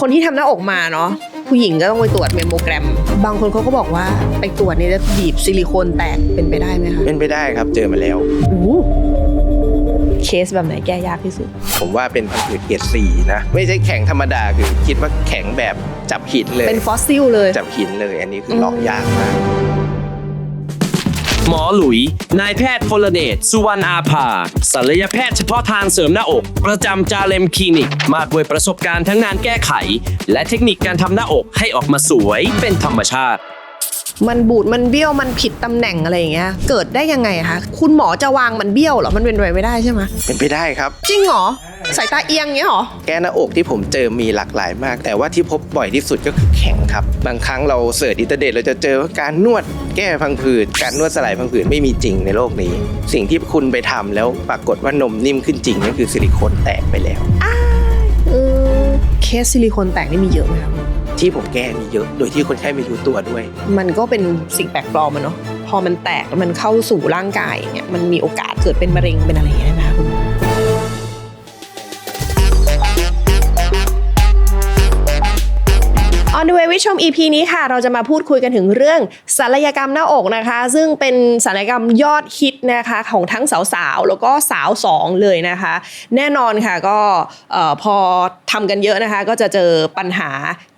คนที่ทำหน้าอกมาเนาะผู้หญิงก็ต้องไปตรวจเมมโมแกรม บางคนเขาก็บอกว่าไปตรวจเนี่ยจะบีบซิลิโคนแตกเป็นไปได้ไหมคะเป็นไปได้ครับเจอมาแล้วโอ้โหเคสแบบไหนแก้ยากที่สุด ผมว่าเป็นพังผืดเกรดสี่นะ ไม่ใช่แข็งธรรมดาคือคิดว่าแข็งแบบจับหินเลย เป็นฟอสซิลเลย จับหินเลย อันนี้คือลอกยากมาก หมอหลุย นายแพทย์พลเดช สุวรรณอาภาศัลยแพทย์เฉพาะทางเสริมหน้าอก ประจำจาเลมคลินิก มาด้วยประสบการณ์ทั้งงานแก้ไข และเทคนิคการทำหน้าอกให้ออกมาสวยเป็นธรรมชาติ มันบูดมันเบี้ยวมันผิดตำแหน่งอะไรอย่างเงี้ยเกิดได้ยังไงอะคะคุณหมอจะวางมันเบี้ยวเหรอมันเป็นไปไม่ได้ใช่ไหมเป็นไปได้ครับ จริงเหรอสายตาเอียงเงี้ยเหรอแก้หน้าอกที่ผมเจอมีหลากหลายมาก แต่ว่าที่พบบ่อยที่สุดก็คือแข็งครับ บางครั้งเราเสิร์ชอินเทอร์เน็ตเราจะเจอว่าการนวดแก้พังผืดการนวดสลายพังผืดไม่มีจริงในโลกนี้ สิ่งที่คุณไปทำแล้วปรากฏว่านมนิ่มขึ้นจริงนั่นคือซิลิโคนแตกไปแล้วเออเคสซิลิโคนแตกนี่มีเยอะไหมครับ ที่ผมแก้มีเยอะ โดยที่คนไข้ไม่รู้ตัวด้วย มันก็เป็นสิ่งแปลกปลอมอะเนาะพอมันแตกแล้วมันเข้าสู่ร่างกายเนี่ยมันมีโอกาสเกิดเป็นมะเร็งเป็นอะไรอย่างเงี้ยได้ไหมคะคุณ On the way วิชม EP นี้ค่ะ เราจะมาพูดคุยกันถึงเรื่องศัลยกรรมหน้าอกนะคะ ซึ่งเป็นศัลยกรรมยอดฮิตนะคะของทั้งสาวๆ แล้วก็สาวสองเลยนะคะ แน่นอนค่ะก็พอทำกันเยอะนะคะ ก็จะเจอปัญหา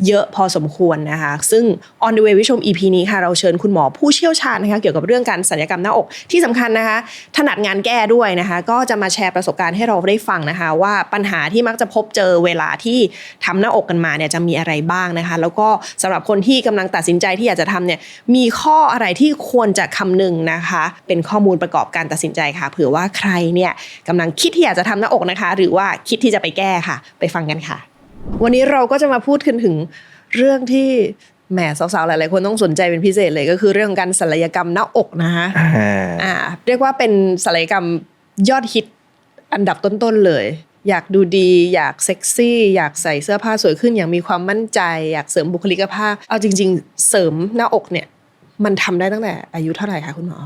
เยอะพอสมควรนะคะ ซึ่ง On the way วิชม EP นี้ค่ะ เราเชิญคุณหมอผู้เชี่ยวชาญนะคะเกี่ยวกับเรื่องการศัลยกรรมหน้าอกที่สำคัญนะคะ ถนัดงานแก้ด้วยนะคะ ก็จะมาแชร์ประสบการณ์ให้เราได้ฟังนะคะ ว่าปัญหาที่มักจะพบเจอเวลาที่ทำหน้าอกกันมาเนี่ยจะมีอะไรบ้างนะคะแล้วก็สำหรับคนที่กำลังตัดสินใจที่อยากจะทำเนี่ยมีข้ออะไรที่ควรจะคำนึงนะคะ เป็นข้อมูลประกอบการตัดสินใจค่ะเผื่อว่าใครเนี่ยกำลังคิดที่อยากจะทำหน้าอกนะคะ หรือว่าคิดที่จะไปแก้ค่ะ ไปฟังกันค่ะ วันนี้เราก็จะมาพูดกันถึงเรื่องที่แหมสาวๆหลายๆคนต้องสนใจเป็นพิเศษเลยก็คือเรื่องของการศัลยกรรมหน้าอกนะคะอ่าอ่าเรียกว่าเป็นศัลยกรรมยอดฮิตอันดับต้นๆเลย อยากดูดี อยากเซ็กซี่ อยากใส่เสื้อผ้าสวยขึ้น อยากมีความมั่นใจ อยากเสริมบุคลิกภาพ เอาจริง ๆ เสริมหน้าอกเนี่ย มันทำได้ตั้งแต่อายุเท่าไหร่คะคุณหมอ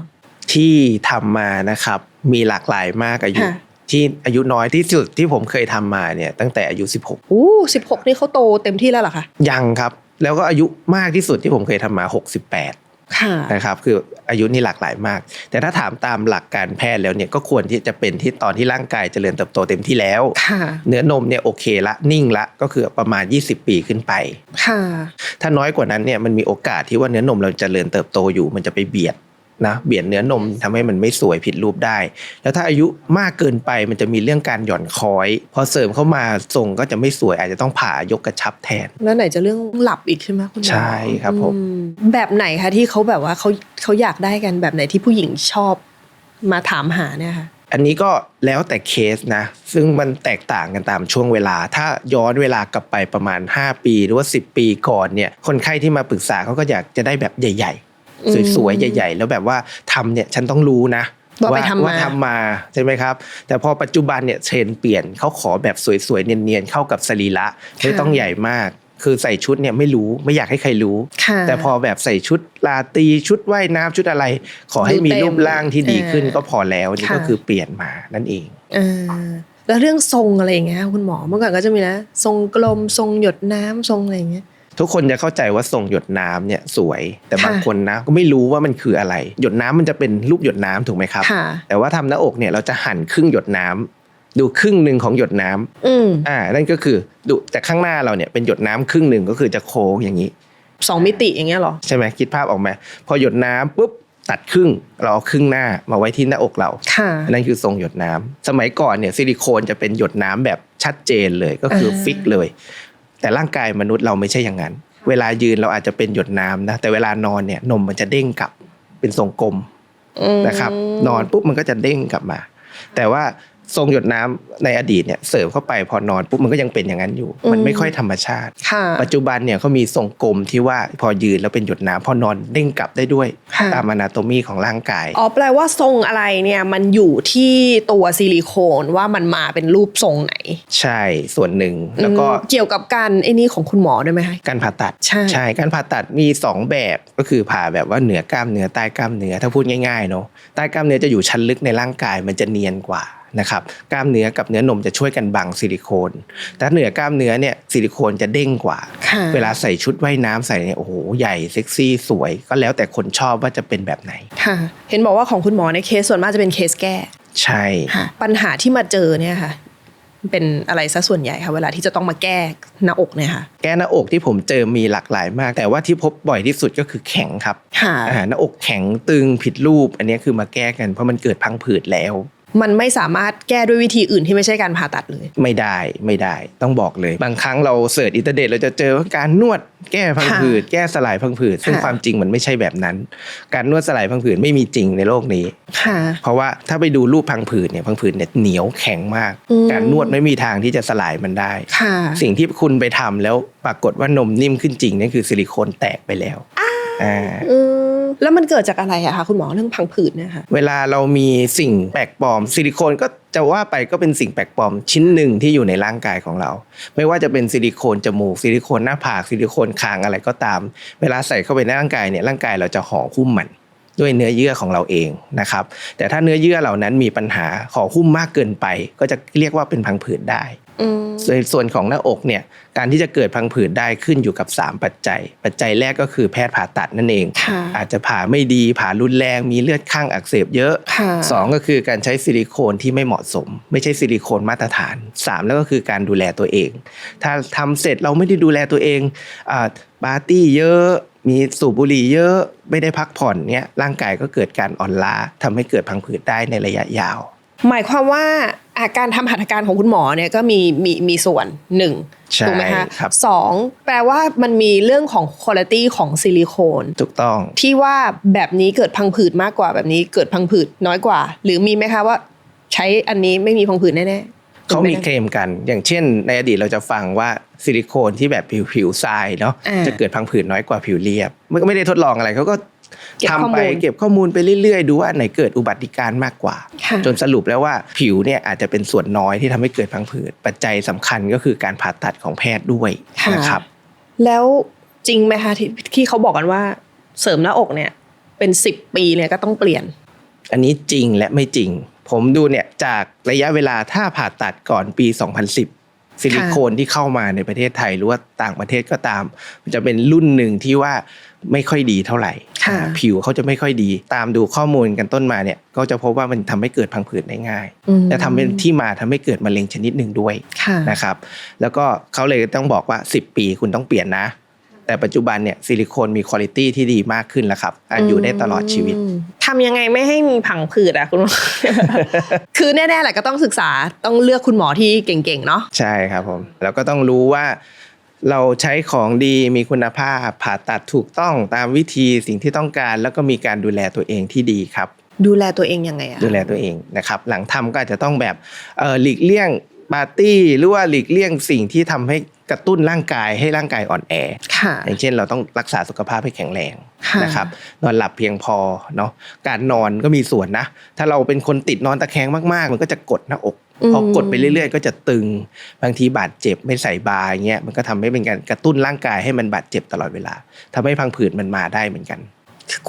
ที่ทำมานะครับ มีหลากหลายมากอายุค่ะที่อายุน้อยที่สุดที่ผมเคยทำมาเนี่ยตั้งแต่อายุ 16อู้สิบหกนี่เขาโตเต็มที่แล้วเหรอคะ ยังครับ แล้วก็อายุมากที่สุดที่ผมเคยทำมา 68ค่ะ นะครับคืออายุนี่หลากหลายมาก แต่ถ้าถามตามหลักการแพทย์แล้วเนี่ยก็ควรที่จะเป็นที่ตอนที่ร่างกายเจริญเติบโตเต็มที่แล้วค่ะเนื้อนมเนี่ยโอเคละนิ่งละก็คือประมาณ 20 ปีขึ้นไปค่ะถ้าน้อยกว่านั้นเนี่ยมันมีโอกาสที่ว่าเนื้อนมเราจเจริญเติบโตอยู่มันจะไปเบียด นะเบียดเนื้อนมทำให้มันไม่สวยผิดรูปได้ แล้วถ้าอายุมากเกินไปมันจะมีเรื่องการหย่อนคอย พอเสริมเข้ามาทรงก็จะไม่สวยอาจจะต้องผ่ายกกระชับแทน แล้วไหนจะเรื่องหลับอีกใช่ไหมคุณหมอใช่ครับผมอืแบบไหนคะที่เขาแบบว่าเขาเขาอยากได้กันแบบไหนที่ผู้หญิงชอบมาถามหาเนี่ยค่ะอันนี้ก็แล้วแต่เคสนะ ซึ่งมันแตกต่างกันตามช่วงเวลา ถ้าย้อนเวลากลับไปประมาณ 5 ปี หรือว่า 10 ปีก่อนเนี่ยคนไข้ที่มาปรึกษาเขาก็อยากจะได้แบบใหญ่อืมๆ สวยๆ ใหญ่ ๆ แล้วแบบว่าทำเนี่ยฉันต้องรู้นะว่าไปทำมาว่าทำมาใช่ไหมครับ แต่พอปัจจุบันเนี่ยเทรนด์เปลี่ยนเขาขอแบบสวยๆ เนียนๆ เข้ากับสรีระไม่ต้องใหญ่มาก คือใส่ชุดเนี่ยไม่รู้ไม่อยากให้ใครรู้ค่ะแต่พอแบบใส่ชุดลาตรีชุดว่ายน้ำชุดอะไร ขอให้มีดูเต็มรูปร่างที่ดีขึ้นเออก็พอแล้วนี่ค่ะก็คือเปลี่ยนมานั่นเองเออแล้วเรื่องทรงอะไรอย่างเงี้ยคุณหมอเมื่อก่อนก็จะมีนะ ทรงกลมทรงหยดน้ำทรงอะไรอย่างเงี้ย ทุกคนจะเข้าใจว่าทรงหยดน้ำเนี่ยสวย แต่ค่ะบางคนนะก็ไม่รู้ว่ามันคืออะไร หยดน้ำมันจะเป็นรูปหยดน้ำถูกไหมครับค่ะแต่ว่าทำหน้าอกเนี่ยเราจะหั่นครึ่งหยดน้ำดูครึ่งหนึ่งของหยดน้ำอืมอ่านั่นก็คือดูแต่ข้างหน้าเราเนี่ยเป็นหยดน้ำครึ่งหนึ่งก็คือจะโค้งอย่างนี้สองมิติอย่างเงี้ยเหรอใช่ไหมคิดภาพออกไหมพอหยดน้ำปุ๊บตัดครึ่งเราเอาครึ่งหน้ามาไว้ที่หน้าอกเราค่ะอันนั่นคือทรงหยดน้ำสมัยก่อนเนี่ยซิลิโคนจะเป็นหยดน้ำแบบชัดเจนเลยก็คืออ่าฟิกเลย แต่ร่างกายมนุษย์เราไม่ใช่อย่างนั้น เวลายืนเราอาจจะเป็นหยดน้ำนะแต่เวลานอนเนี่ยนมมันจะเด้งกลับเป็นทรงกลมอืมนะครับ นอนปุ๊บมันก็จะเด้งกลับมา แต่ว่า ทรงหยดน้ำในอดีตเนี่ยเสริมเข้าไปพอนอนปุ๊บมันก็ยังเป็นอย่างนั้นอยู่ มันไม่ค่อยธรรมชาติค่ะปัจจุบันเนี่ยเขามีทรงกลมที่ว่าพอยืนแล้วเป็นหยดน้ำพอนอนเด้งกลับได้ด้วยค่ะตามอนาโตมีของร่างกายอ๋อแปลว่าทรงอะไรเนี่ยมันอยู่ที่ตัวซิลิโคนว่ามันมาเป็นรูปทรงไหน ใช่ส่วนหนึ่งแล้วก็อืมเกี่ยวกับการไอ้นี่ของคุณหมอด้วยไหมคะการผ่าตัดใช่การผ่าตัดมี 2 แบบก็คือผ่าแบบว่าเหนือกล้ามเนื้อใต้กล้ามเนื้อถ้าพูดง่ายๆเนาะใต้กล้ามเนื้อจะอยู่ชั้นลึกในร่างกายมันจะเนียนกว่า นะครับกล้ามเนื้อกับเนื้อนมจะช่วยกันบังซิลิโคนแต่เหนือกล้ามเนื้อเนี่ยซิลิโคนจะเด้งกว่าค่ะเวลาใส่ชุดว่ายน้ำใส่เนี่ยโอ้โหใหญ่เซ็กซี่สวย ก็แล้วแต่คนชอบว่าจะเป็นแบบไหนค่ะเห็นบอกว่าของคุณหมอในยเคสส่วนมากจะเป็นเคสแก้ ใช่ค่ะปัญหาที่มาเจอเนี่ยค่ะเป็นอะไรซะส่วนใหญ่ค่ะเวลาที่จะต้องมาแก้หน้าอกเนี่ยค่ะแก้หน้าอกที่ผมเจอมีหลากหลายมาก แต่ว่าที่พบบ่อยที่สุดก็คือแข็งครับค่ะอ่าหน้าอกแข็งตึงผิดรูป อันนี้คือมาแก้กันเพราะมันเกิดพังผืดแล้ว มันไม่สามารถแก้ด้วยวิธีอื่นที่ไม่ใช่การผ่าตัดเลย ไม่ได้ไม่ได้ต้องบอกเลย บางครั้งเราเสิร์ชอินเทอร์เน็ตเราจะเจอว่าการนวดแก้พังผืดแก้สลายพังผืดซึ่งค่ะความจริงมันไม่ใช่แบบนั้น การนวดสลายพังผืดไม่มีจริงในโลกนี้ค่ะเพราะว่าถ้าไปดูรูปพังผืดเนี่ยพังผืดเนี่ยเหนียวแข็งมากอืมการนวดไม่มีทางที่จะสลายมันได้ค่ะสิ่งที่คุณไปทำแล้วปรากฏว่านมนิ่มขึ้นจริงนั่นคือซิลิโคนแตกไปแล้วอ่า อืมแล้วมันเกิดจากอะไรอะคะคุณหมอเรื่องพังผืดเนี่ยค่ะ เวลาเรามีสิ่งแปลกปลอม ซิลิโคนก็จะว่าไปก็เป็นสิ่งแปลกปลอมชิ้นหนึ่งที่อยู่ในร่างกายของเรา ไม่ว่าจะเป็นซิลิโคนจมูกซิลิโคนหน้าผากซิลิโคนคางอะไรก็ตาม เวลาใส่เข้าไปในร่างกายเนี่ยร่างกายเราจะห่อหุ้มมันด้วยเนื้อเยื่อของเราเองนะครับแต่ถ้าเนื้อเยื่อเหล่านั้นมีปัญหาห่อหุ้มมากเกินไป ก็จะเรียกว่าเป็นพังผืดได้อืม ในส่วนของหน้าอกเนี่ยการที่จะเกิดพังผืดได้ขึ้นอยู่กับ 3 ปัจจัย ปัจจัยแรกก็คือแพทย์ผ่าตัดนั่นเองค่ะอาจจะผ่าไม่ดีผ่ารุนแรงมีเลือดข้างอักเสบเยอะค่ะสองก็คือการใช้ซิลิโคนที่ไม่เหมาะสม ไม่ใช่ซิลิโคนมาตรฐานสามแล้วก็คือการดูแลตัวเอง ถ้าทำเสร็จเราไม่ได้ดูแลตัวเองอาปาร์ตี้เยอะมีสูบบุหรี่เยอะไม่ได้พักผ่อนเนี่ยร่างกายก็เกิดการอ่อนล้าทำให้เกิดพังผืดได้ในระยะยาว หมายความว่าอาการทำหัตถการของคุณหมอเนี่ยก็มีมีมีส่วนหนึ่งใช่ถูกไหมคะครับสองแปลว่ามันมีเรื่องของคุณภาพของซิลิโคนถูกต้อง ที่ว่าแบบนี้เกิดพังผืดมากกว่าแบบนี้เกิดพังผืดน้อยกว่า หรือมีไหมคะว่าใช้อันนี้ไม่มีพังผืดแน่ๆ เขามีเคลมกัน อย่างเช่น ในอดีตเราจะฟังว่าซิลิโคนที่แบบผิวผิวทรายเนาะอ่า จะเกิดพังผืดน้อยกว่าผิวเรียบมันก็ไม่ได้ทดลองอะไรเขาก็เก็บ ทำข้อมูไปลเก็บข้อมูลไปเรื่อยๆ ดูว่าอันไหนเกิดอุบัติการณ์มากกว่าค่ะจนสรุปแล้วว่าผิวเนี่ยอาจจะเป็นส่วนน้อยที่ทำให้เกิดพังผืดปัจจัยสำคัญก็คือการผ่าตัดของแพทย์ด้วยค่ะนะครับ แล้วจริงไหมคะที่ที่เขาบอกกันว่าเสริมหน้าอกเนี่ยเป็นสิบปีเนี่ยก็ต้องเปลี่ยน อันนี้จริงและไม่จริง ผมดูเนี่ยจากระยะเวลาถ้าผ่าตัดก่อนปี 2010ซิลิโคนที่เข้ามาในประเทศไทยหรือว่าต่างประเทศก็ตาม มันจะเป็นรุ่นหนึ่งที่ว่า ไม่ค่อยดีเท่าไหร่ค่ะอ่าผิวเขาจะไม่ค่อยดี ตามดูข้อมูลกันต้นมาเนี่ย ก็จะพบว่ามันทำให้เกิดพังผืดได้ง่ายอืมและทำเป็นที่มาทำให้เกิดมะเร็งชนิดหนึ่งด้วยค่ะนะครับ แล้วก็เขาเลยต้องบอกว่า 10 ปีคุณต้องเปลี่ยนนะ แต่ปัจจุบันเนี่ยซิลิโคนมีคุณภาพที่ดีมากขึ้นแล้วครับอายุได้ตลอดชีวิตอืมทำยังไงไม่ให้มีผังผืดอะคุณหมอคือแน่ๆแหละก็ต้องศึกษาต้องเลือกคุณหมอที่เก่งๆเนาะใช่ครับผมแล้วก็ต้องรู้ว่า เราใช้ของดีมีคุณภาพ ผ่าตัดถูกต้องตามวิธีสิ่งที่ต้องการ แล้วก็มีการดูแลตัวเองที่ดีครับ ดูแลตัวเองยังไงอะดูแลตัวเองนะครับ หลังทำก็อาจจะต้องแบบเอ่อหลีกเลี่ยงปาร์ตี้หรือว่าหลีกเลี่ยงสิ่งที่ทำให้กระตุ้นร่างกายให้ร่างกายอ่อนแอค่ะอย่างเช่น เราต้องรักษาสุขภาพให้แข็งแรงค่ะนะครับนอนหลับเพียงพอเนาะการนอนก็มีส่วนนะ ถ้าเราเป็นคนติดนอนตะแคงมากๆ มันก็จะกดหน้าอกอืม พอกดไปเรื่อยๆ ก็จะตึงบางทีบาดเจ็บไม่ใส่บาร์อย่างเงี้ยมันก็ทำให้เป็นการกระตุ้นร่างกายให้มันบาดเจ็บตลอดเวลาทำให้พังผืดมันมาได้เหมือนกัน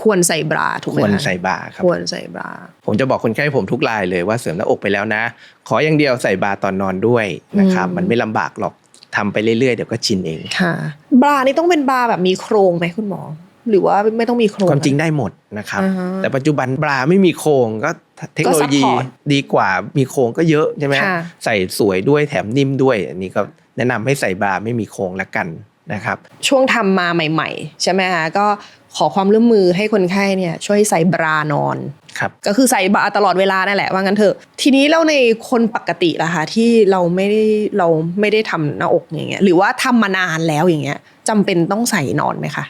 ควรใส่บราถูกไหมควรคะใส่บาร์ครับควรใส่บราผมจะบอกคนไข้ผมทุกรายเลยว่าเสริมหน้าอกไปแล้วนะ ขออย่างเดียวใส่บาร์ตอนนอนด้วยนะครับอืมมันไม่ลำบากหรอกทำไปเรื่อยๆเดี๋ยวก็ชินเองค่ะบรานี่ต้องเป็นบราแบบมีโครงไหมคุณหมอ หรือว่าไม่ต้องมีโครงความจริงได้หมดนะครับอ่าฮะแต่ปัจจุบันบราไม่มีโครงก็เทคโนโลยีก็ support ดีกว่ามีโครงก็เยอะใช่ไหมค่ะใส่สวยด้วยแถมนิ่มด้วยอันนี้ก็แนะนำให้ใส่บราไม่มีโครงละกันนะครับช่วงทำมาใหม่ ๆ ใช่ไหมคะก็ขอความร่วมมือให้คนไข้เนี่ยช่วยใส่บรานอนครับก็คือใส่บราตลอดเวลานั่นแหละว่างั้นเถอะ ทีนี้เราในคนปกติล่ะคะที่เราไม่ได้เราไม่ได้ทำหน้าอกอย่างเงี้ยหรือว่าทำมานานแล้วอย่างเงี้ยจำเป็นต้องใส่นอนไหมคะ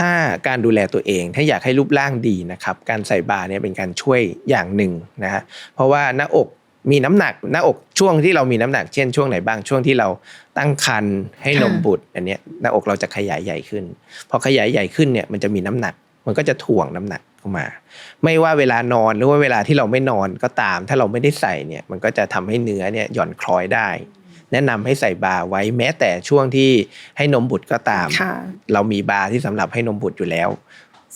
ถ้าการดูแลตัวเอง ถ้าอยากให้รูปร่างดีนะครับ การใส่บาร์เนี่ยเป็นการช่วยอย่างหนึ่งนะฮะเพราะว่าหน้าอกมีน้ำหนักหน้าอกช่วงที่เรามีน้ำหนักเช่นช่วงไหนบ้างช่วงที่เราตั้งครรภ์ให้นมบุตรอันนี้หน้าอกเราจะขยายใหญ่ขึ้นพอขยายใหญ่ขึ้นเนี่ยมันจะมีน้ำหนัก มันก็จะถ่วงน้ำหนักเข้ามา ไม่ว่าเวลานอนหรือว่าเวลาที่เราไม่นอนก็ตาม ถ้าเราไม่ได้ใส่เนี่ยมันก็จะทำให้เนื้อเนี่ยหย่อนคล้อยได้ แนะนำให้ใส่บาร์ไว้แม้แต่ช่วงที่ให้นมบุตรก็ตามค่ะเรามีบาร์ที่สำหรับให้นมบุตรอยู่แล้ว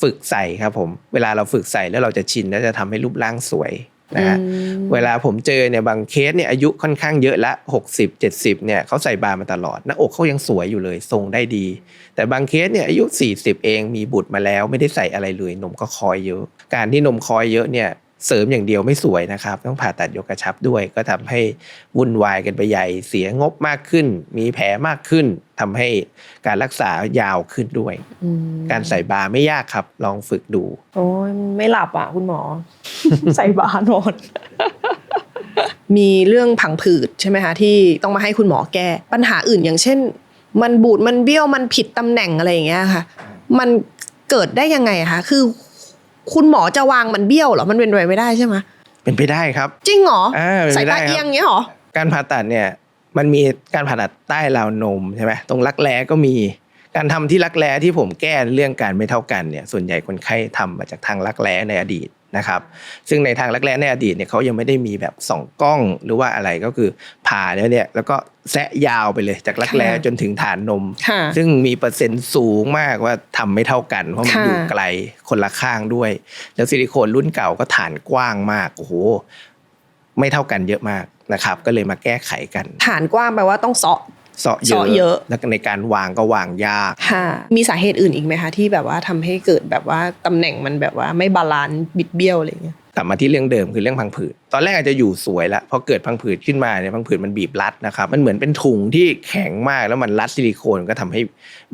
ฝึกใส่ครับผม เวลาเราฝึกใส่แล้วเราจะชินแล้วจะทำให้รูปร่างสวยนะฮะอืมเวลาผมเจอเนี่ยบางเคสเนี่ยอายุค่อนข้างเยอะละ 60 70เนี่ยเขาใส่บาร์มาตลอดหน้าอกเขายังสวยอยู่เลยทรงได้ดี แต่บางเคสเนี่ยอายุ 40 เองมีบุตรมาแล้วไม่ได้ใส่อะไรเลยนมก็คอยเยอะ การที่นมคอยเยอะเนี่ย เสริมอย่างเดียวไม่สวยนะครับ ต้องผ่าตัดยกกระชับด้วย ก็ทำให้วุ่นวายกันไปใหญ่เสียงบมากขึ้น มีแผลมากขึ้นทำให้การรักษายาวขึ้นด้วยอืมการใส่บาร์ไม่ยากครับ ลองฝึกดู โอ้ยไม่หลับอะ คุณหมอ ใส่บาร์นอนมีเรื่องผังผืดใช่ไหมคะที่ต้องมาให้คุณหมอแก้ปัญหาอื่นอย่างเช่น มันบูดมันเบี้ยวมันผิดตำแหน่งอะไรอย่างเงี้ยค่ะ มันเกิดได้ยังไงอะคะคือ คุณหมอจะวางมันเบี้ยวเหรอมันเป็นไปไม่ได้ใช่ไหมเป็นไปได้ครับ จริงเหรออ่าเป็นสาไปยได้ตาครับเอียงเงี้ยเหรอการผ่าตัดเนี่ยมันมีการผ่าตัดใต้ราวนมใช่ไหมตรงรักแร้ก็มีการทำที่รักแร้ที่ผมแก้เรื่องการไม่เท่ากันเนี่ยส่วนใหญ่คนไข้ทำมาจากทางรักแร้ในอดีต นะครับ ซึ่งในทางรักแร้ในอดีตเนี่ยเขายังไม่ได้มีแบบส่องกล้องหรือว่าอะไรก็คือผ่าแล้วเนี่ยแล้วก็แซะยาวไปเลยจากรักแร้ค่ะจนถึงฐานนมค่ะซึ่งมีเปอร์เซ็นต์สูงมากว่าทำไม่เท่ากัน เพราะมันค่ะอยู่ไกลคนละข้างด้วย แล้วซิลิโคนรุ่นเก่าก็ฐานกว้างมากโอ้โหไม่เท่ากันเยอะมากนะครับ ก็เลยมาแก้ไขกัน ฐานกว้างแปลว่าต้องเซาะเสาะ เยเสาะเยอะอะแล้วก็ในการวางก็วางยากค่ะมีสาเหตุอื่นอีกไหมคะที่แบบว่าทำให้เกิดแบบว่าตำแหน่งมันแบบว่าไม่บาลานซ์บิดเบี้ยวอะไรอย่างเงี้ย กลับมาที่เรื่องเดิมคือเรื่องพังผืดตอนแรกอาจจะอยู่สวยละพอเกิดพังผืดขึ้นมาเนี่ยพังผืดมันบีบรัดนะครับมันเหมือนเป็นถุงที่แข็งมากแล้วมันรัดซิลิโคนก็ทำให้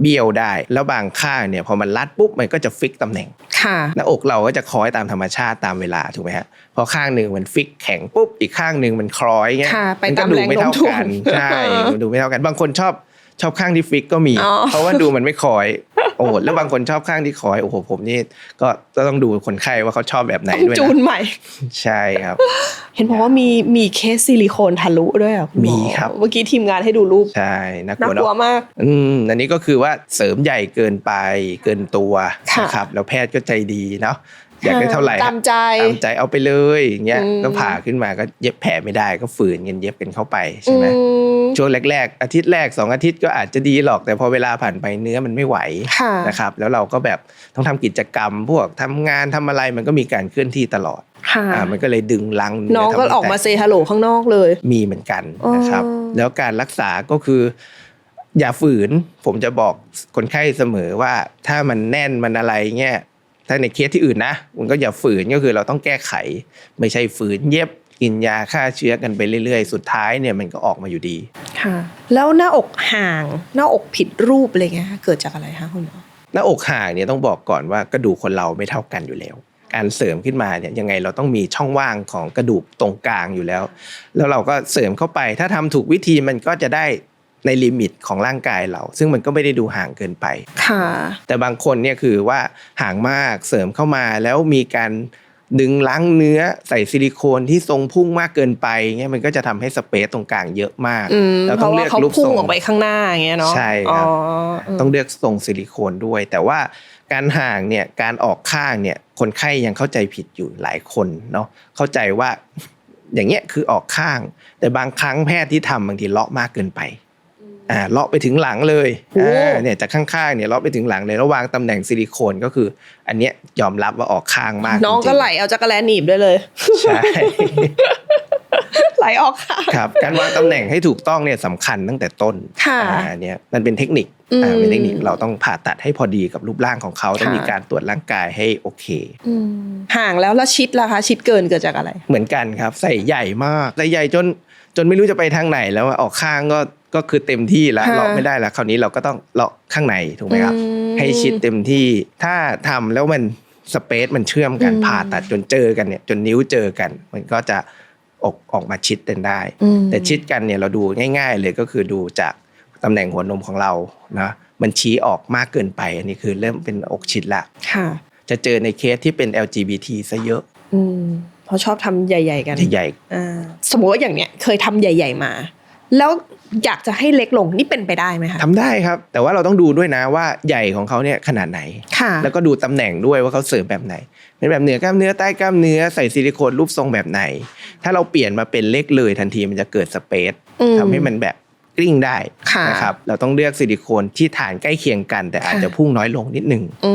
เบี้ยวได้ แล้วบางข้างเนี่ยพอมันรัดปุ๊บมันก็จะฟิกตำแหน่งค่ะหน้าอกเราก็จะคล้อยตามธรรมชาติตามเวลาถูกไหมฮะพอข้างหนึ่งมันฟิกแข็งปุ๊บอีกข้างหนึ่งมันคล้อยเงี้ยค่ะไปมันก็ตามดูแรงไม่เท่าโน้มถ่วกังนใช่มันดูไม่เท่ากันบางคนชอบ ชอบข้างที่ฟิกก็มีอ๋อเพราะว่าดูมันไม่คล้อยโอ้โหแล้วบางคนชอบข้างที่คล้อยโอ้โหผมนี่ก็ก็ต้องดูคนไข้ว่าเขาชอบแบบไหนต้องด้วยจูนนะใหม่ ใช่ครับ เห็นบอกว่ามีมีเคสซิลิโคนทะลุด้วยอะคุณหมอมีครับ เมื่อกี้ทีมงานให้ดูรูปใช่น่ากน่าลัวกลัวเนาะมากอืมอันนี้ก็คือว่าเสริมใหญ่เกินไปเกินตัวค่ะนะครับแล้วแพทย์ก็ใจดีเนาะ อยากได้เท่าไหร่ตามใจตามใจเอาไปเลยอย่างเงี้ยอืมก็ผ่าขึ้นมาก็เย็บแผลไม่ได้ก็ฝืนกันเย็บกันเข้าไปใช่ไหมอืมช่วงแรกๆอาทิตย์แรกสองอาทิตย์ก็อาจจะดีหรอก แต่พอเวลาผ่านไปเนื้อมันไม่ไหวค่ะนะครับแล้วเราก็แบบต้องทำกิจกรรม พวกทำงานทำอะไรมันก็มีการเคลื่อนที่ตลอดค่ะอ่ามันก็เลยดึงลังน้องก็ทำให้ออกมาแตเซฮัลโหลข้างนอกเลย มีเหมือนกันนะครับอ๋อแล้วการรักษาก็คือ อย่าฝืน ผมจะบอกคนไข้เสมอว่าถ้ามันแน่นมันอะไรเงี้ย ถ้าในเคสที่อื่นนะมันก็อย่าฝืนก็คือเราต้องแก้ไข ไม่ใช่ฝืนเย็บกินยาฆ่าเชื้อกันไปเรื่อยๆ สุดท้ายเนี่ยมันก็ออกมาอยู่ดีค่ะ แล้วหน้าอกห่าง หน้าอกผิดรูปอะไรเงี้ยเกิดจากอะไรคะคุณหมอหน้าอกห่างเนี่ยต้องบอกก่อนว่ากระดูกคนเราไม่เท่ากันอยู่แล้ว การเสริมขึ้นมาเนี่ยยังไงเราต้องมีช่องว่างของกระดูกตรงกลางอยู่แล้ว แล้วเราก็เสริมเข้าไปถ้าทำถูกวิธีมันก็จะได้ ในลิมิตของร่างกายเรา ซึ่งมันก็ไม่ได้ดูห่างเกินไป ค่ะ แต่บางคนเนี่ยคือว่าห่างมากเสริมเข้ามาแล้วมีการดึงล้างเนื้อใส่ซิลิโคนที่ทรงพุ่งมากเกินไปเงี้ยมันก็จะทำให้สเปซตรงกลางเยอะมากอืมเราเพต้องราะเลืว่าอกเขารูปพุ่ทงรงออกไปข้างหน้าอย่างเงี้ยเนาะใช่ครับอ๋อต้องเลือกทรงซิลิโคนด้วย แต่ว่าการห่างเนี่ยการออกข้างเนี่ยคนไข้ยังเข้าใจผิดอยู่หลายคนเนาะเข้าใจว่าอย่างเงี้ยคือออกข้าง แต่บางครั้งแพทย์ที่ทำบางทีเลาะมากเกินไป อ่าเลาะไปถึงหลังเลยโอ้อ่าเนี่ยจากข้างๆเนี่ยเลาะไปถึงหลังเลยแล้ววางตำแหน่งซิลิโคนก็คือ อันเนี้ยยอมรับว่าออกข้างมากน้องจริๆก็ไหลเอาจักรแลหนีบด้วยเลยใช่ไหลออกค่ะครับ การวางตำแหน่งให้ถูกต้องเนี่ยสำคัญตั้งแต่ต้นค่ะอ่าเนี่ยมันเป็นเทคนิคอืมอ่าเป็นเทคนิคเราต้องผ่าตัดให้พอดีกับรูปร่างของเขาต้องค่ะมีการตรวจร่างกายให้โอเคอืมห่างแล้วแล้วชิดล่ะคะชิดเกินเกิดจากอะไร เหมือนกันครับ ใส่ใหญ่มากใส่ใหญ่จนจนไม่รู้จะไปทางไหนแล้วอะออกข้างก็ ก็คือเต็มที่แล้วค่ะเลาะไม่ได้แล้วคราวนี้เราก็ต้องเลาะข้างในถูกไหมครับอืมให้ชิดเต็มที่ถ้าทำแล้วมันสเปซมันเชื่อมกันอืมผ่าตัดจนเจอกันเนี่ยจนนิ้วเจอกัน มันก็จะออกออกมาชิดกันได้อืมแต่ชิดกันเนี่ยเราดูง่าย ๆ เลยก็คือดูจากตำแหน่งหัวนมของเรานะมันชี้ออกมากเกินไป อันนี้คือเริ่มเป็นอกชิดละค่ะจะเจอในเคสที่เป็น LGBT ซะเยอะอืมเพราะชอบทำใหญ่ ๆ กันใหญ่อ่าสมมติว่าอย่างเนี้ยเคยทำใหญ่ ๆ มา แล้วอยากจะให้เล็กลงนี่เป็นไปได้ไหมคะทำได้ครับ แต่ว่าเราต้องดูด้วยนะว่าใหญ่ของเขาเนี่ยขนาดไหนค่ะแล้วก็ดูตำแหน่งด้วยว่าเขาเสริมแบบไหนเป็นแบบเหนือกล้ามเนื้อใต้กล้ามเนื้อใส่ซิลิโคนรูปทรงแบบไหน ถ้าเราเปลี่ยนมาเป็นเล็กเลยทันทีมันจะเกิดสเปซอืมทำให้มันแบบกลิ้งได้ค่ะนะครับเราต้องเลือกซิลิโคนที่ฐานใกล้เคียงกัน แต่อาจจะพุ่งน้อยลงนิดนึงอื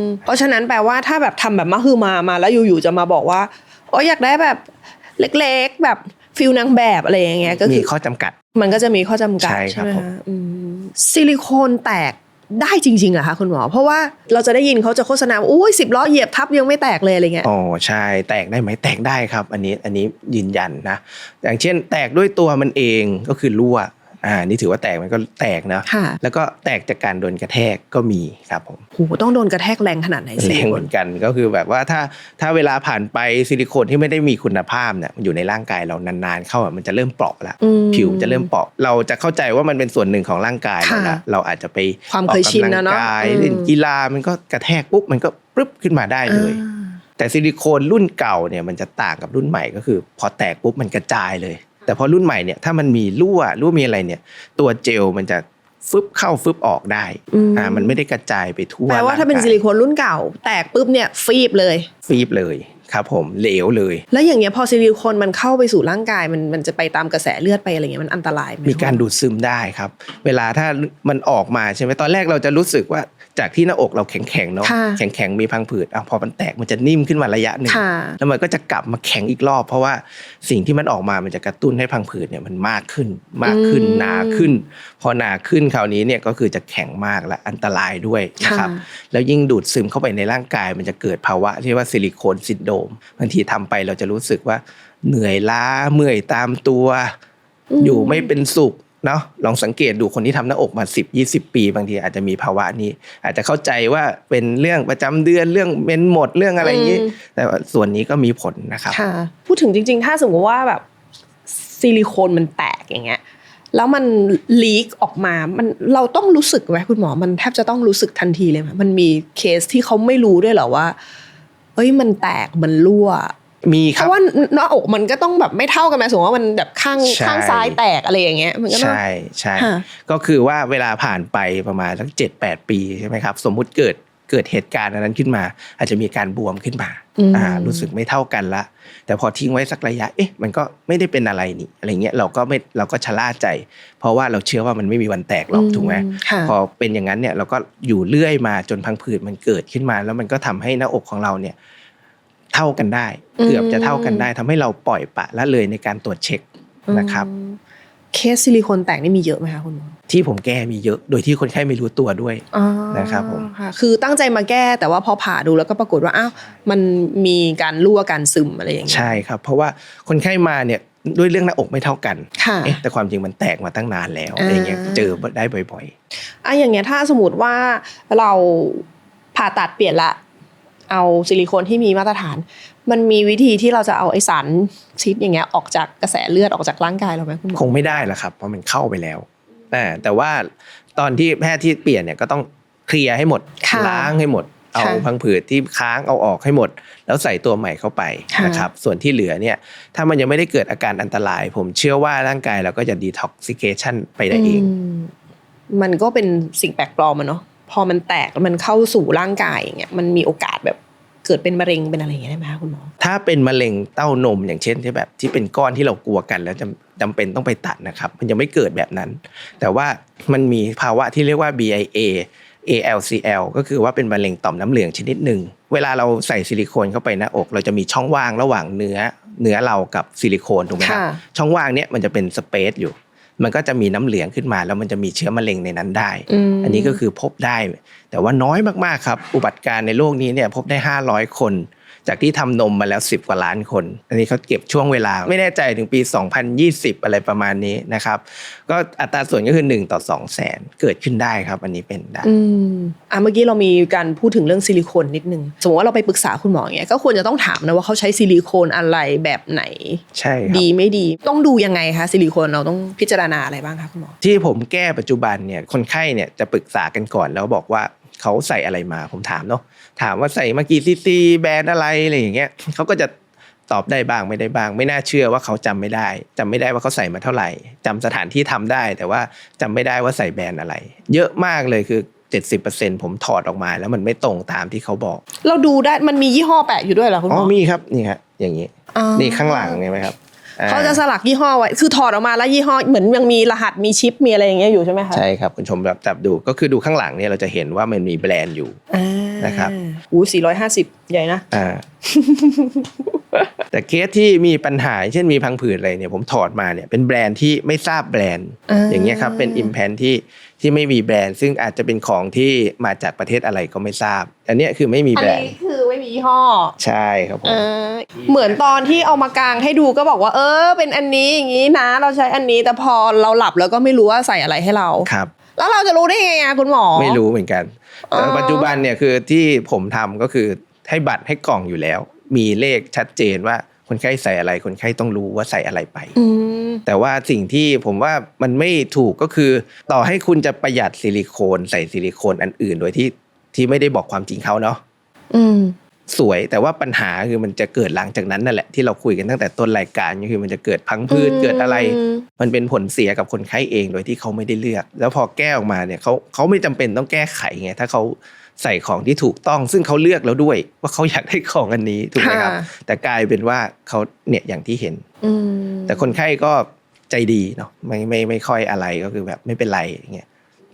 มเพราะฉะนั้นแปลว่าถ้าแบบทำแบบมะฮือมามาแล้วอยู่ๆจะมาบอกว่าโอ้อยากได้แบบเล็กๆ แบบ ฟิลนางแบบอะไรอย่างเงี้ยก็มีคือข้อจำกัด มันก็จะมีข้อจำกัดใช่ครับไหมผมคะอืมซิลิโคนแตกได้จริงๆเหรอคะคุณหมอ เพราะว่าเราจะได้ยินเขาจะโฆษณาว่าอุ้ยสิบล้อเหยียบทับยังไม่แตกเลยอะไรเงี้ยอ๋อใช่แตกได้ไหมแตกได้ครับ อันนี้อันนี้ยืนยันนะ อย่างเช่น แตกด้วยตัวมันเองก็คือรั่ว อ่านี่ถือว่าแตกมันก็แตกนะค่ะ แล้วก็แตกจากการโดนกระแทกก็มีครับผมโหต้องโดนกระแทกแรงขนาดไหนซิแรลิงโคเหมือนกันก็คือแบบว่าถ้าถ้าเวลาผ่านไปซิลิโคนที่ไม่ได้มีคุณภาพเนี่ยมันอยู่ในร่างกายเรานานๆ เข้าอะมันจะเริ่มเปราะละอืมผิวจะเริ่มเปราะเราจะเข้าใจว่ามันเป็นส่วนหนึ่งของร่างกายเราละค่ะเราอาจจะไปความเคยชินนะเนอะออกกำลังกายอืมเล่นกีฬามันก็กระแทกปุ๊บมันก็ปึ๊บขึ้นมาได้เลยอ่าแต่ซิลิโคนรุ่นเก่าเนี่ยมันจะต่างกับรุ่นใหม่ก็คือ พอแตกปุ๊บมันกระจายเลย แต่พอรุ่นใหม่เนี่ยถ้ามันมีรั่วรั่วมีอะไรเนี่ย ตัวเจลมันจะฟึบเข้าฟึบออกได้อืมอ่ามันไม่ได้กระจายไปทั่วแปลว่าถ้าเป็นร่งกยซิลิโคนรุ่นเก่า แตกปุ๊บเนี่ยฟีบเลย ฟีบเลย ครับผมเหลวเลย แล้วอย่างเงี้ยพอซิลิโคนมันเข้าไปสู่ร่างกายมันมันจะไปตามกระแสเลือดไปอะไรเงี้ยมันอันตรายไหมมีการดูดซึมได้ครับ เวลาถ้ามันออกมาใช่ไหมตอนแรกเราจะรู้สึกว่าจากที่หน้าอกเราแข็งๆเนาะค่ะแข็งๆมีพังผืดอะพอมันแตกมันจะนิ่มขึ้นมาระยะหนึ่งค่ะแล้วมันก็จะกลับมาแข็งอีกรอบ เพราะว่าสิ่งที่มันออกมามันจะกระตุ้นให้พังผืดเนี่ยมันมากขึ้นมากขึ้นอืมหนาขึ้น พอหนาขึ้นคราวนี้เนี่ยก็คือจะแข็งมากและอันตรายด้วยนะครับค่ะแล้วยิ่งดูดซึมเข้าไปในร่างกายมันจะเกิดภาวะที่เรียกว่าซิลิโคนซินโดรมบางทีทำไปเราจะรู้สึกว่า เหนื่อยล้าเมื่อยตามตัว อยู่ไม่เป็นสุขเนาะลองสังเกตดูคนที่ทำหน้าอกมา 10 20 ปี บางทีอาจจะมีภาวะนี้ อาจจะเข้าใจว่าเป็นเรื่องประจำเดือนเรื่องเมนหมดเรื่องอะไรอย่างนี้อืมแต่ว่าส่วนนี้ก็มีผลนะครับค่ะพูดถึงจริง ๆ ถ้าสมมติว่าแบบซิลิโคนมันแตกอย่างเงี้ยแล้วมันลีกออกมา มันเราต้องรู้สึกไหมคุณหมอ มันแทบจะต้องรู้สึกทันทีเลยไหมมันมีเคสที่เขาไม่รู้ด้วยเหรอว่า เอ้ยมันแตกมันรั่วมีคเพรับราะว่าหน้าอกมันก็ต้องแบบไม่เท่ากันไหมสมมติว่ามันแบบข้างใช่ข้างซ้ายแตกอะไรอย่างเงี้ยมันก็ต้องใช่ใช่ค่ะก็คือว่าเวลาผ่านไปประมาณสักเจ็ดแปดปีใช่ไหมครับ สมมุติเกิด เกิดเหตุการณ์อันนั้นขึ้นมา อาจจะมีการบวมขึ้นมาอืมอ่ารู้สึกไม่เท่ากันละ แต่พอทิ้งไว้สักระยะเอ๊ะมันก็ไม่ได้เป็นอะไรนี่อะไรเงี้ยเราก็ไม่เราก็ชะล่าใจ เพราะว่าเราเชื่อว่ามันไม่มีวันแตกหรอกถูกไหมค่ะพอเป็นอย่างนั้นเนี่ยเราก็อยู่เรื่อยมาจนพังผืดมันเกิดขึ้นมา แล้วมันก็ทำให้หน้าอกของเราเนี่ยเท่ากันได้อืมเกือบจะเท่ากันได้ทำให้เราปล่อยปละละเลยในการตรวจเช็คนะครับอืม เคสซิลิโคนแตกนี่มีเยอะไหมคะคุณหมอที่ผมแก้มีเยอะโดยที่คนไข้ไม่รู้ตัวด้วยอ๋อนะครับผมค่ะคือตั้งใจมาแก้แต่ว่าพอผ่าดูแล้วก็ปรากฏว่าอ้าวมันมีการรั่วการซึมอะไรอย่างเงี้ยใช่ครับเพราะว่าคนไข้มาเนี่ยด้วยเรื่องหน้าอกไม่เท่ากันค่ะเอ๊ะแต่ความจริงมันแตกมาตั้งนานแล้วอ่าอะไรเงี้ยเจอได้บ่อยอะอย่างเงี้ยถ้าสมมติว่าเราผ่าตัดเปลี่ยนละ เอาซิลิโคนที่มีมาตรฐาน มันมีวิธีที่เราจะเอาไอสารชิดอย่างเงี้ยออกจากกระแสเลือดออกจากร่างกายเราไหมคุณหมอๆคงไม่ได้ละครับ เพราะมันเข้าไปแล้วอ่าแต่ว่าตอนที่แพทย์ที่เปลี่ยนเนี่ยก็ต้องเคลียร์ให้หมดค่ะล้างให้หมดเอาค่ะพังผืดที่ค้างเอาออกให้หมด แล้วใส่ตัวใหม่เข้าไปค่ะนะครับส่วนที่เหลือเนี่ยถ้ามันยังไม่ได้เกิดอาการอันตราย ผมเชื่อว่าร่างกายเราก็จะดีท็อกซิเคชันไปได้เองมมันก็เป็นสิ่งแปลกปลอมอะเนาะ พอมันแตกแล้วมันเข้าสู่ร่างกายอย่างเงี้ยมันมีโอกาสแบบเกิดเป็นมะเร็งเป็นอะไรอย่างเงี้ยได้ไหมคะคุณหมอถ้าเป็นมะเร็งเต้านมอย่างเช่นที่แบบที่เป็นก้อนที่เรากลัวกันแล้วจำจำเป็นต้องไปตัดนะครับมันยังไม่เกิดแบบนั้น แต่ว่ามันมีภาวะที่เรียกว่า BIA ALCL ก็คือว่าเป็นมะเร็งต่อมน้ำเหลืองชนิดหนึ่ง เวลาเราใส่ซิลิโคนเข้าไปหน้าอก เราจะมีช่องว่างระหว่างเนื้อเนื้อเรากับซิลิโคนถูกไหมครับค่ะช่องว่างเนี้ยมันจะเป็นสเปซอยู่ มันก็จะมีน้ำเหลืองขึ้นมาแล้วมันจะมีเชื้อมะเร็งในนั้นได้มอันนี้ก็คือพบได้ แต่ว่าน้อยมากๆครับ อุบัติการณ์ในโลกนี้เนี่ยพบได้ 500 คน จากที่ทำนมมาแล้ว 10 กว่าล้านคน อันนี้เขาเก็บช่วงเวลา ไม่แน่ใจถึงปี 2020 อะไรประมาณนี้นะครับ ก็อัตราส่วนก็คือ 1 ต่อ2แสนเกิดขึ้นได้ครับ อันนี้เป็นได้อืมอะเมื่อกี้เรามีการพูดถึงเรื่องซิลิโคนนิดนึงสมมติว่าเราไปปรึกษาคุณหมออย่างเงี้ยก็ควรจะต้องถามนะว่าเขาใช้ซิลิโคนอะไรแบบไหน ใช่ครับดีไม่ดีต้องดูยังไงคะซิลิโคนเราต้องพิจารณาอะไรบ้างคะคุณหมอที่ผมแก้ปัจจุบันเนี่ยคนไข้เนี่ยจะปรึกษากันก่อนแล้วบอกว่าเขาใส่อะไรมาผมถามเนาะ ถามว่าใส่มากี่ซีซีแบรนด์อะไรอะไรอย่างเงี้ยเขาก็จะตอบได้บ้างไม่ได้บ้าง ไม่น่าเชื่อว่าเขาจำไม่ได้จำไม่ได้ว่าเขาใส่มาเท่าไหร่จำสถานที่ทำได้ แต่ว่าจำไม่ได้ว่าใส่แบรนด์อะไร เยอะมากเลยคือ70%ผมถอดออกมาแล้วมันไม่ตรงตามที่เขาบอก เราดูได้มันมียี่ห้อแปะอยู่ด้วยเหรอคุณหอ๋มออมีครับนี่ครับอย่างนี้อ๋อนี่ข้างหลังเห็นไหมครับอ่เขาจะสลักยี่ห้อไว้คือถอดออกมาแล้วยี่ห้อเหมือนยังมีรหัสมีชิปมีอะไรอย่างเงี้ยอยู่ใช่ไหมคะใช่ครับคุณชมแบบจับดูก็คือดูข้างหลังเนี่ยเราจะเห็นว่ามันมีแบรนด์อยู่อ่า นะครับอู้สี่ร้อยห้าสิบใหญ่นะอ่าแต่เคสที่มีปัญหา เช่นมีพังผืดอะไรเนี่ยผมถอดมาเนี่ยเป็นแบรนด์ที่ไม่ทราบแบรนด์อ่าอย่างเงี้ยครับเป็นอิมแพนที่ที่ไม่มีแบรนด์ ซึ่งอาจจะเป็นของที่มาจากประเทศอะไรก็ไม่ทราบ อันเนี้ยคือไม่มีอันแบรนนี้ด์คือไม่มียี่ห้อ ใช่ครับผมเออเหมือนตอนที่เอามากางให้ดูก็บอกว่า เออ เป็นอันนี้อย่างนี้นะ เราใช้อันนี้แต่พอเราหลับแล้วก็ไม่รู้ว่าใส่อะไรให้เราครับแล้วเราจะรู้ได้ไงอะคุณหมอ ไม่รู้เหมือนกันอ๋อ แต่ปัจจุบันเนี่ยคือที่ผมทำก็คือให้บัตรให้กล่องอยู่แล้ว มีเลขชัดเจนว่าคนไข้ใส่อะไร คนไข้ต้องรู้ว่าใส่อะไรไปอืมแต่ว่าสิ่งที่ผมว่ามันไม่ถูกก็คือ ต่อให้คุณจะประหยัดซิลิโคนใส่ซิลิโคนอันอื่น โดยที่ที่ไม่ได้บอกความจริงเขาเนาะอืม สวย แต่ว่าปัญหาคือมันจะเกิดหลังจากนั้นนั่นแหละที่เราคุยกันตั้งแต่ต้นรายการก็คือมันจะเกิดพังพืชอืมเกิดอะไร มันเป็นผลเสียกับคนไข้เองโดยที่เขาไม่ได้เลือก แล้วพอแก้ออกมาเนี่ยเขาเขาไม่จำเป็นต้องแก้ไขไงถ้าเขาใส่ของที่ถูกต้อง ซึ่งเขาเลือกแล้วด้วย ว่าเขาอยากได้ของอันนี้ถูกไหมครับค่ะแต่กลายเป็นว่าเขาเนี่ยอย่างที่เห็นอืมแต่คนไข้ก็ใจดีเนาะไม่ไม่ไม่ค่อยอะไรก็คือแบบไม่เป็นไรอย่างเงี้ย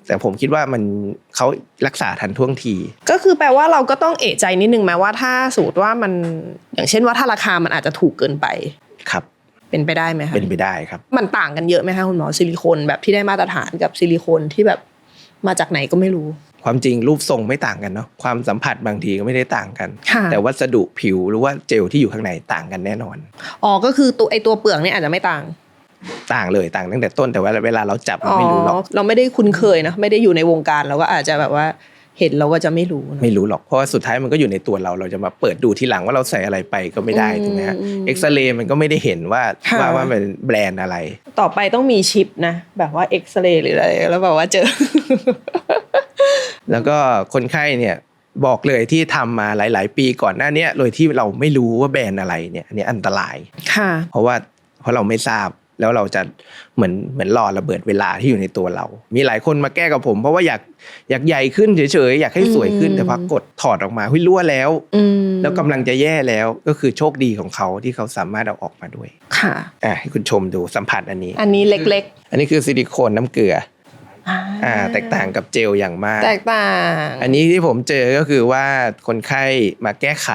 แต่ผมคิดว่ามันเขารักษาทันท่วงที ก็คือแปลว่าเราก็ต้องเอะใจนิดนึงไหมว่าถ้าสมมติว่ามันอย่างเช่นว่าถ้าราคามันอาจจะถูกเกินไปครับเป็นไปได้ไหมคะเป็นไปได้ครับ มันต่างกันเยอะไหมคะคุณหมอซิลิโคนแบบที่ได้มาตรฐานกับซิลิโคนที่แบบมาจากไหนก็ไม่รู้ ความจริงรูปทรงไม่ต่างกันเนาะความสัมผัสบางทีก็ไม่ได้ต่างกันค่ะแต่วัสดุผิวหรือว่าเจลที่อยู่ข้างในต่างกันแน่นอนอ๋อก็คือตัวไอตัวเปลือกเนี่ยอาจจะไม่ต่าง ต่างเลยต่างตั้งแต่ต้นแต่ว่าเวลาเราจับเราไม่รู้หรอกเราไม่ได้คุ้นเคยนะไม่ได้อยู่ในวงการเราก็อาจจะแบบว่าเห็นเราก็จะไม่รู้นะไม่รู้หรอกเพราะว่าสุดท้ายมันก็อยู่ในตัวเราเราจะมาเปิดดูทีหลังว่าเราใส่อะไรไปก็ไม่ได้อืมถูกไหมฮะอืมเอ็กซเรย์มันก็ไม่ได้เห็นว่าค่ะว่าว่าเป็นแบรนด์อะไร ต่อไปต้องมีชิปนะแบบว่าเอ็กซเรย์หรืออะไรแล้วแบบว่าเจอ แล้วก็คนไข้เนี่ยบอกเลยที่ทำมาหลาย ๆ ปีก่อนหน้าเนี้ยโดยที่เราไม่รู้ว่าแบรนด์อะไรเนี่ยอันนี้อันตรายค่ะ เพราะว่าเพราะเราไม่ทราบ แล้วเราจะเหมือนเหมือนรอระเบิดเวลาที่อยู่ในตัวเรา มีหลายคนมาแก้กับผม เพราะว่าอยากอยากใหญ่ขึ้นเฉยๆอยากให้สวยขึ้นอืมแต่พอกดถอดออกมาหุ้ยรั่วแล้วอืมแล้วกำลังจะแย่แล้วก็คือโชคดีของเขาที่เขาสามารถเอาออกมาด้วย ค่ะอะให้คุณชมดูสัมผัสอันนี้ อันนี้เล็กอันนี้คือซิลิโคนน้ำเกลือๆอ่าอ่าแตกต่างกับเจลอย่างมาก แตกต่าง อันนี้ที่ผมเจอก็คือว่าคนไข้มาแก้ไข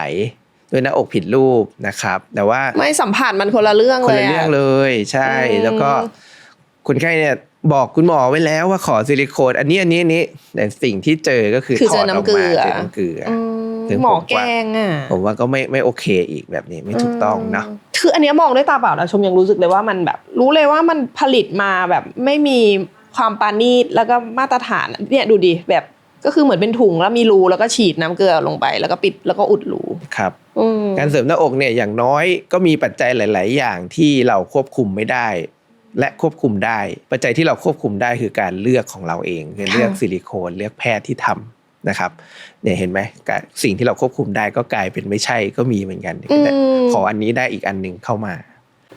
ด้วยหน้าอกผิดรูปนะครับ แต่ว่าไม่สัมผัสมันคนละเรื่องคนเลยละอะเรื่องเลยใช่อืมแล้วก็คนไข้เนี่ยบอกคุณหมอไว้แล้วว่าขอซิลิโคนอันนี้อันนี้อันนี้แต่สิ่งที่เจอก็คือคือถเจออดออกน้ำเกลืมาอเจอน้ำเกลือออืมถึงหมอผมแกว่างอะผมว่าก็ไม่ไม่โอเคอีกแบบนี้ไม่ถูกต้องเนาะคืออันเนี้ยมองด้วยตาเปล่าแล้วชมยังรู้สึกเลยว่ามันแบบ รู้เลยว่ามันผลิตมาแบบไม่มีความปานีตแล้วก็มาตรฐานเนี่ยดูดิแบบ ก็คือเหมือนเป็นถุงแล้วมีรูแล้วก็ฉีดน้ำเกลือลงไป แล้วก็ปิดแล้วก็อุดรูครับอืมการเสริมหน้าอกเนี่ยอย่างน้อยก็มีปัจจัยหลาย ๆ อย่างที่เราควบคุมไม่ได้ และควบคุมได้ ปัจจัยที่เราควบคุมได้คือการเลือกของเราเองคือเลือกซิลิโคนเลือกแพทย์ที่ทำนะครับเนี่ยเห็นไหมการสิ่งที่เราควบคุมได้ก็กลายเป็นไม่ใช่ก็มีเหมือนกันแต่ขออันนี้ได้อีกอันหนึ่งเข้ามา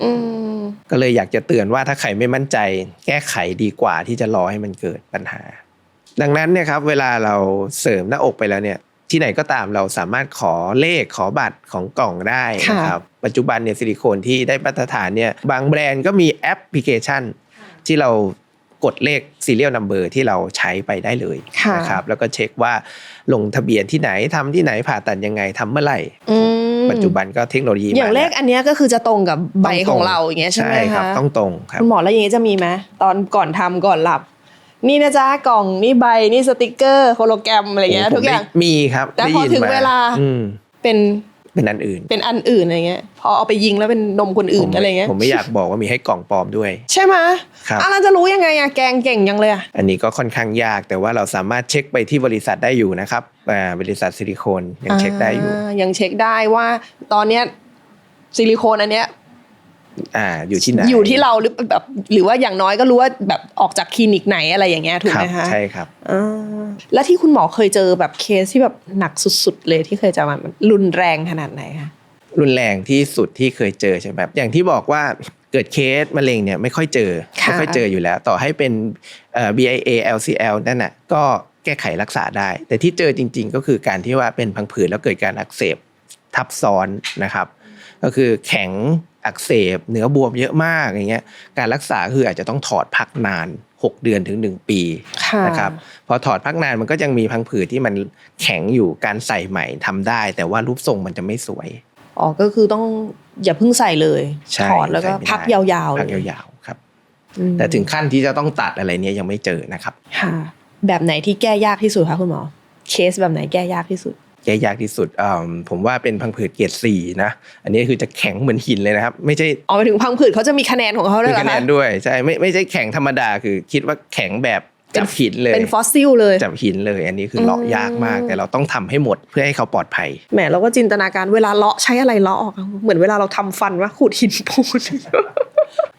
อืมก็เลยอยากจะเตือนว่าถ้าใครไม่มั่นใจ แก้ไขดีกว่าที่จะรอให้มันเกิดปัญหา ดังนั้นเนี่ยครับเวลาเราเสริมหน้าอกไปแล้วเนี่ยที่ไหนก็ตามเราสามารถขอเลขขอบัตรของกล่องได้นะครับปัจจุบันเนี่ยซิลิโคนที่ได้มาตรฐานเนี่ยบางแบรนด์ก็มีแอปพลิเคชัน ที่เรากดเลข serial number ที่เราใช้ไปได้เลยค่ะนะครับแล้วก็เช็คว่าลงทะเบียนที่ไหนทำที่ไหนผ่าตัดยังไงทำเมื่อไหร่อืมปัจจุบันก็เทคโนโลยีอย่างมเลขอันเนี้ยก็คือจะตรงกับใบต้ของตเราอย่างเงี้ยใช่ไหมครับคะต้องตรงครับคุณหมอแล้วอย่างงี้จะมีไหมตอนก่อนทำก่อนหลับ นี่นะจ๊ะกล่องนี่ใบนี่สติกเกอร์โฮโลแกรมอะไรเงี้ยผมทุกอย่างได้มีครับแต่ได้พอยินถึงมเวลาอืมเป็นเป็นอันอื่น เป็นอันอื่นอะไรเงี้ย พอเอาไปยิงแล้วเป็นนมคนอื่นผมอะไรเงี้ย ผมไม่อยากบอกว่ามีให้กล่องปลอมด้วย ใช่ไหมครับอะเราจะรู้ยังไงอะแกงเก่งยังเลยอะอันนี้ก็ค่อนข้างยากแต่ว่าเราสามารถเช็คไปที่บริษัทได้อยู่นะครับอ่าบริษัทซิลิโคนยังเช็คได้อยู่ายังเช็คได้ว่าตอนเนี้ยซิลิโคนอันเนี้ย อ่าอยู่ที่ไหนอยู่ที่เราหรือแบบหรือว่าอย่างน้อยก็รู้ว่าแบบออกจากคลินิกไหนอะไรอย่างเงี้ยถูกครัไหมคะใช่ครับอ่าแล้วที่คุณหมอเคยเจอแบบเคสที่แบบหนักสุด ๆ เลยที่เคยเจอมันรุนแรงขนาดไหนคะรุนแรงที่สุดที่เคยเจอใช่ไหมครับอย่างที่บอกว่าเกิดเคสมะเร็งเนี่ยไม่ค่อยเจอค่ะไม่ค่อยเจออยู่แล้ว ต่อให้เป็นเอ่อ BIA LCL นั่นน่ะก็แก้ไขรักษาได้ แต่ที่เจอจริง ๆ ก็คือการที่ว่าเป็นพังผืดแล้วเกิดการอักเสบทับซ้อนนะครับ ก็คือแข็ง อักเสบเนื้อบวมเยอะมากอย่างเงี้ยการรักษาคืออาจจะต้องถอดพักนาน 6 เดือนถึง 1 ปีค่ะนะครับพอถอดพักนานมันก็ยังมีพังผืดที่มันแข็งอยู่การใส่ใหม่ทำได้ แต่ว่ารูปทรงมันจะไม่สวยอ๋อก็คือต้องอย่าเพิ่งใส่เลยใช่ถอดแล้วก็ใส่ไม่ได้พักยาวๆพักเลยยาวๆครับอืมแต่ถึงขั้นที่จะต้องตัดอะไรเนี้ยยังไม่เจอนะครับค่ะแบบไหนที่แก้ยากที่สุดคะคุณหมอเคสแบบไหนแก้ยากที่สุด แก้ยากที่สุดอืมผมว่าเป็นพังผืดเกรดสี่นะ อันนี้คือจะแข็งเหมือนหินเลยนะครับ ไม่ใช่อ๋อไปถึงพังผืดเขาจะมีคะแนนของเขาด้วคืยอเหรอคะแนคะนด้วยใช่ไม่ไม่ใช่แข็งธรรมดาคือคิดว่าแข็งแบบจับหินเลยเป็นฟอสซิลเลยจับหินเลย อันนี้คือเลาะอืมยากมาก แต่เราต้องทำให้หมดเพื่อให้เขาปลอดภัยแหมเราก็จินตนาการเวลาเลาะใช้อะไรเลาะออกอะเหมือนเวลาเราทำฟันว่าขูดหินปูน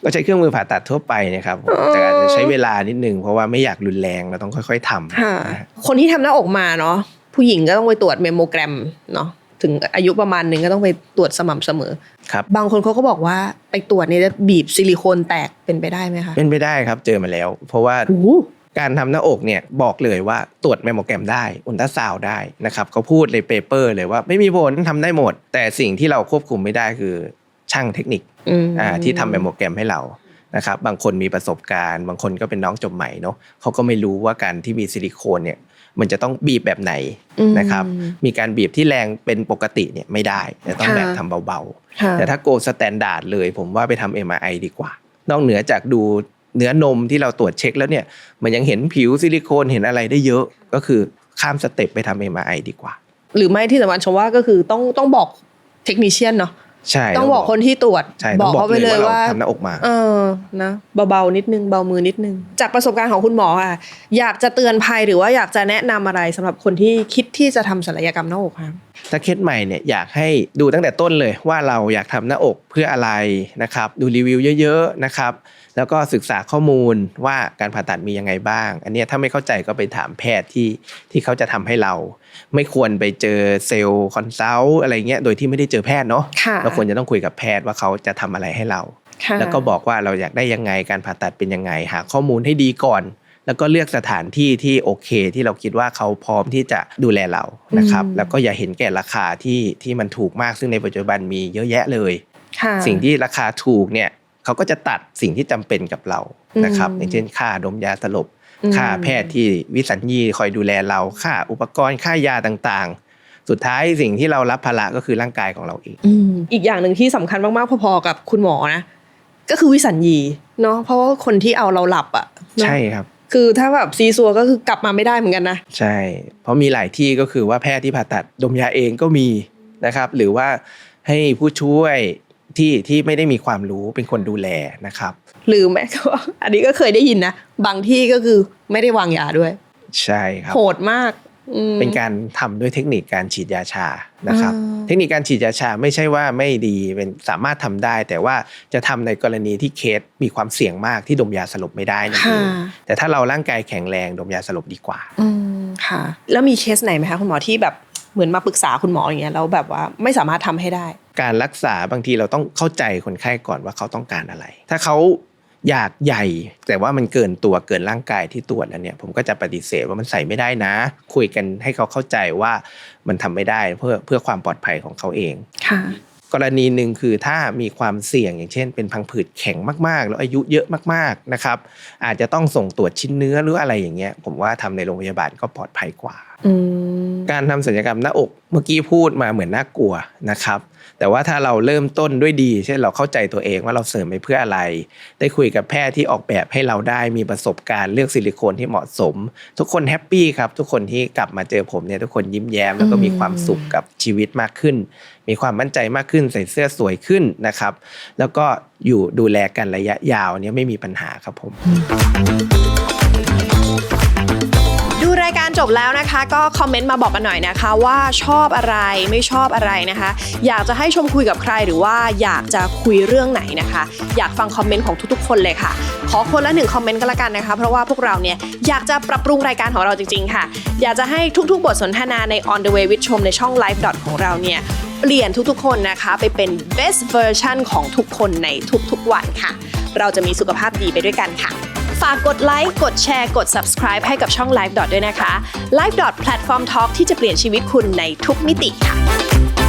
ก็ใช้เครื่องมือผ่าตัดทั่วไปนะครับผมอ๋อแต่อาจจะใช้เวลานิดนึงเพราะว่าไม่อยากรุนแรงเราต้องค่อย ๆทำค่ะนะฮะคนที่ทำหน้าอกมาเนาะ ผู้หญิงก็ต้องไปตรวจเมมโมแกรมเนาะถึงอายุประมาณหนึ่งก็ต้องไปตรวจสม่ำเสมอครับบางคนเขาก็บอกว่าไปตรวจเนี่ยจะบีบซิลิโคนแตกเป็นไปได้ไหมคะเป็นไปได้ครับเจอมาแล้ว เพราะว่าโอ้โหการทำหน้าอกเนี่ยบอกเลยว่าตรวจแมมโมแกรมได้อุลตราซาวด์ได้นะครับเขาพูดในเปเปอร์เลยว่าไม่มีผลทำได้หมด แต่สิ่งที่เราควบคุมไม่ได้คือช่างเทคนิคอืมอ่าที่ทำแมมโมแกรมให้เรานะครับบางคนมีประสบการณ์ บางคนก็เป็นน้องจบใหม่เนาะเขาก็ไม่รู้ว่าการที่มีซิลิโคนเนี่ย มันจะต้องบีบแบบไหนอืมนะครับมีการบีบที่แรงเป็นปกติเนี่ยไม่ได้จะต้องค่ะแบบทำเบาค่ะๆแต่ถ้าโกสแตนดาร์ดเลยผมว่าไปทำ MRI ดีกว่า นอกเหนือจากดูเนื้อนมที่เราตรวจเช็คแล้วเนี่ยมันยังเห็นผิวซิลิโคนเห็นอะไรได้เยอะก็คือข้ามสเต็ปไปทำ MRI ดีกว่า หรือไม่ที่สำคัญชมว่าก็คือต้องต้องบอกเทคนิชเชียนเนาะ ใช่ต้องบอกคนที่ตรวจใช่บต้ออกงบอกเขาไปเลเลยยว่าว่าเราทำหน้าอกมา เออนะเบาๆนิดนึงเบามือนิดนึง จากประสบการณ์ของคุณหมอค่ะ อยากจะเตือนภัยหรือว่าอยากจะแนะนำอะไรสำหรับคนที่คิดที่จะทำศัลยกรรมหน้าอกคะถ้าเคสใหม่เนี่ยอยากให้ดูตั้งแต่ต้นเลยว่าเราอยากทำหน้าอกเพื่ออะไรนะครับ ดูรีวิวเยอะ ๆนะครับ แล้วก็ศึกษาข้อมูลว่าการผ่าตัดมียังไงบ้าง อันเนี้ยถ้าไม่เข้าใจก็ไปถามแพทย์ที่ที่เขาจะทำให้เรา ไม่ควรไปเจอเซลล์คอนซัลท์อะไรเงี้ยโดยที่ไม่ได้เจอแพทย์เนาะค่ะเราควรจะต้องคุยกับแพทย์ว่าเขาจะทำอะไรให้เราค่ะแล้วก็บอกว่าเราอยากได้ยังไงการผ่าตัดเป็นยังไง หาข้อมูลให้ดีก่อน แล้วก็เลือกสถานที่ที่โอเค ที่เราคิดว่าเขาพร้อมที่จะดูแลเรานะครับอืมแล้วก็อย่าเห็นแก่ราคาที่ที่มันถูกมากซึ่งในปัจจุบันมีเยอะแยะเลยค่ะสิ่งที่ราคาถูกเนี่ยเขาก็จะตัดสิ่งที่จำเป็นกับเรานะครับอืมอย่างเช่นค่าดมยาสลบอืม ค่าแพทย์ที่วิสัญญีคอยดูแลเราค่าอุปกรณ์ค่ายาต่างๆ สุดท้ายสิ่งที่เรารับภาระก็คือร่างกายของเราเองอืมอีกอย่างหนึ่งที่สำคัญมากๆพอๆกับคุณหมอนะก็คือวิสัญญีเนาะเพราะว่าคนที่เอาเราหลับอะเนอะใช่ครับ คือถ้าแบบซีซัวก็คือกลับมาไม่ได้เหมือนกันนะใช่ เพราะมีหลายที่ก็คือว่าแพทย์ที่ผ่าตัดดมยาเองก็มีนะครับ หรือว่าให้ผู้ช่วยที่ที่ไม่ได้มีความรู้เป็นคนดูแลนะครับ หรือแม้ก็อันนี้ก็เคยได้ยินนะบางที่ก็คือไม่ได้วางยาด้วย ใช่ครับโหดมากอืมเป็นการทำด้วยเทคนิคการฉีดยาชานะครับอ่าเทคนิคการฉีดยาชาไม่ใช่ว่าไม่ดีเป็นสามารถทำได้ แต่ว่าจะทำในกรณีที่เคสมีความเสี่ยงมากที่ดมยาสลบไม่ได้นั่นเอค่ะงแต่ถ้าเราร่างกายแข็งแรงดมยาสลบดีกว่าอืมค่ะ แล้วมีเคสไหนไหมคะคุณหมอที่แบบเหมือนมาปรึกษาคุณหมออย่างเงี้ยแล้วแบบว่าไม่สามารถทำให้ได้ การรักษาบางทีเราต้องเข้าใจคนไข้ก่อนว่าเขาต้องการอะไร ถ้าเขา อยากใหญ่ แต่ว่ามันเกินตัวเกินร่างกายที่ตรวจแล้วเนี่ย ผมก็จะปฏิเสธว่ามันใส่ไม่ได้นะ คุยกันให้เขาเข้าใจว่ามันทำไม่ได้เพื่อเพื่อความปลอดภัยของเขาเองค่ะกรณีหนึ่งคือถ้ามีความเสี่ยงอย่างเช่น เป็นพังผืดแข็งมากๆ แล้วอายุเยอะมากๆนะครับ อาจจะต้องส่งตรวจชิ้นเนื้อหรืออะไรอย่างเงี้ย ผมว่าทำในโรงพยาบาลก็ปลอดภัยกว่าอืมการทำศัลยกรรมหน้าอกเมื่อกี้พูดมาเหมือนน่ากลัวนะครับ แต่ว่าถ้าเราเริ่มต้นด้วยดี เช่นเราเข้าใจตัวเองว่าเราเสริมไปเพื่ออะไร ได้คุยกับแพทย์ที่ออกแบบให้เราได้มีประสบการณ์เลือกซิลิโคนที่เหมาะสม ทุกคนแฮปปี้ครับ ทุกคนที่กลับมาเจอผมเนี่ยทุกคนยิ้มแย้มแล้วก็มีความสุขกับชีวิตมากขึ้น มีความมั่นใจมากขึ้นใส่เสื้อสวยขึ้นนะครับ แล้วก็อยู่ดูแลกันระยะยาวเนี่ยไม่มีปัญหาครับผมดูรายการจ บแล้วนะคะ ก็คอมเมนต์มาบอกกันหน่อยนะคะ ว่าชอบอะไรไม่ชอบอะไรนะคะ อยากจะให้ชมคุยกับใครหรือว่าอยากจะคุยเรื่องไหนนะคะ อยากฟังคอมเมนต์ของทุกๆ คนเลยค่ะ ขอคนละหนึ่งคอมเมนต์ก็แล้วกันนะคะ เพราะว่าพวกเราเนี่ยอยากจะปรับปรุงรายการของเราจริง ๆ ค่ะ อยากจะให้ทุกๆ บทสนทนาใน On the way with ชมในช่อง Live Dot ของเราเนี่ยเปลี่ยนทุกๆ คนนะคะ ไปเป็น best version ของทุกคนในทุกๆ วันค่ะ เราจะมีสุขภาพดีไปด้วยกันค่ะ ฝากกดไลค์กดแชร์กด subscribe ให้กับช่อง Live Dot ด้วยนะคะ Live Dot แพลตฟอร์มทอล์กที่จะเปลี่ยนชีวิตคุณในทุกมิติค่ะ